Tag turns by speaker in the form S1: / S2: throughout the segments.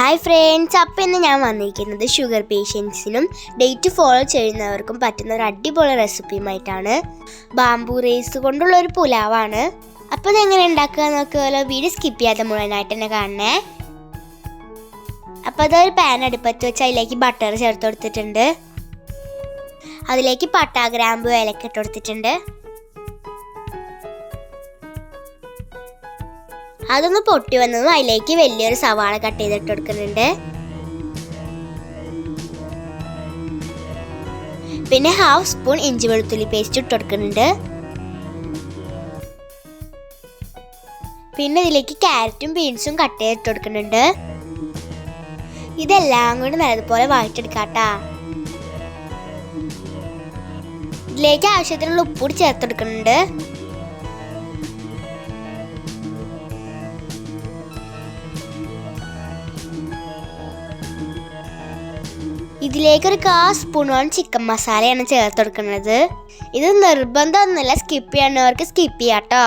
S1: Hi friends അപ്പം ഇന്ന് ഞാൻ വന്നിരിക്കുന്നത് ഷുഗർ പേഷ്യൻസിനും ഡേറ്റ് ഫോളോ ചെയ്യുന്നവർക്കും പറ്റുന്ന ഒരു അടിപൊളി റെസിപ്പിയുമായിട്ടാണ് ബാംബു റൈസ് കൊണ്ടുള്ള ഒരു പുലാവാണ്. അപ്പോൾ ഇതെങ്ങനെ ഉണ്ടാക്കുക നോക്കുമല്ലോ വീഡിയോ സ്കിപ്പ് ചെയ്യാതെ മുഴുവനായിട്ട് തന്നെ കാണണേ. അപ്പോൾ അതൊരു പാൻ അടുപ്പത്ത് വെച്ച് അതിലേക്ക് ബട്ടർ ചേർത്ത് കൊടുത്തിട്ടുണ്ട്. അതിലേക്ക് പട്ടാ ഗ്രാമ്പു ഏലക്കിട്ട് കൊടുത്തിട്ടുണ്ട്. അതൊന്ന് പൊട്ടി വന്നതും അതിലേക്ക് വലിയൊരു സവാള കട്ട് ചെയ്തിട്ട് കൊടുക്കുന്നുണ്ട്. പിന്നെ ഹാഫ് സ്പൂൺ ഇഞ്ചി വെളുത്തുള്ളി പേസ്റ്റ് ഇട്ട് കൊടുക്കുന്നുണ്ട്. പിന്നെ ഇതിലേക്ക് ക്യാരറ്റും ബീൻസും കട്ട് ചെയ്തിട്ട് കൊടുക്കുന്നുണ്ട്. ഇതെല്ലാം കൂടി നല്ലതുപോലെ വഴറ്റെടുക്കാട്ടാ ഇതിലേക്ക് ആവശ്യത്തിനുള്ള ഉപ്പൂടി ചേർത്ത് കൊടുക്കുന്നുണ്ട് ഇതിലേക്ക് ഒരു കാ സ്പൂണോളം ചിക്കൻ മസാലയാണ് ചേർത്ത് കൊടുക്കുന്നത് ഇത് നിർബന്ധമൊന്നുമില്ല സ്കിപ്പ് ചെയ്യണവർക്ക് സ്കിപ്പ് ചെയ്യാട്ടോ.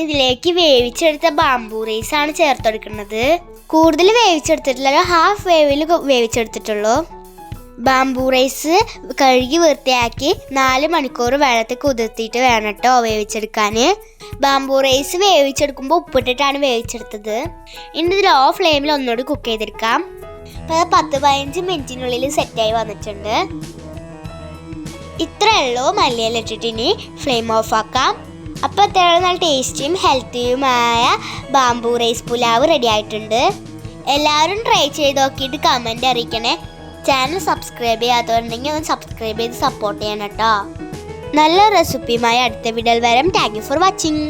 S1: ഇതിലേക്ക് വേവിച്ചെടുത്ത ബാംബൂ റൈസ് ആണ് ചേർത്ത് കൊടുക്കുന്നത് കൂടുതൽ വേവിച്ചെടുത്തിട്ടില്ല ഹാഫ് വേവിൽ വേവിച്ചെടുത്തിട്ടുള്ളൂ. ബാംബൂ റൈസ് കഴുകി വൃത്തിയാക്കി നാല് മണിക്കൂർ വെള്ളത്തിൽ കുതിർത്തിയിട്ട് വേണം കേട്ടോ വേവിച്ചെടുക്കാൻ. Bamboo rice വേവിച്ചെടുക്കുമ്പോൾ ഉപ്പിട്ടിട്ടാണ് വേവിച്ചെടുത്തത്. ഇനി ഇത് ലോ ഫ്ലെയിമിൽ ഒന്നുകൂടി കുക്ക് ചെയ്തെടുക്കാം. അപ്പോൾ പത്ത് പതിനഞ്ച് മിനിറ്റിനുള്ളിൽ സെറ്റായി വന്നിട്ടുണ്ട്. ഇത്രയുള്ളൂ ഉള്ളൂ ഇട്ടിട്ട് ഇനി ഫ്ലെയിം ഓഫ് ആക്കാം. അപ്പോൾ അത്രയുള്ള നല്ല ടേസ്റ്റിയും ഹെൽത്തിയുമായ ബാംബൂ റൈസ് പുലാവ് റെഡി ആയിട്ടുണ്ട്. എല്ലാവരും ട്രൈ ചെയ്ത് നോക്കിയിട്ട് കമന്റ് അറിയിക്കണേ. ചാനൽ സബ്സ്ക്രൈബ് ചെയ്യാത്തവരുണ്ടെങ്കിൽ ഒന്ന് സബ്സ്ക്രൈബ് ചെയ്ത് സപ്പോർട്ട് ചെയ്യണം കേട്ടോ. നല്ല റെസിപ്പിയുമായി അടുത്ത വീഡിയോയിൽ വരാം. Thank you for watching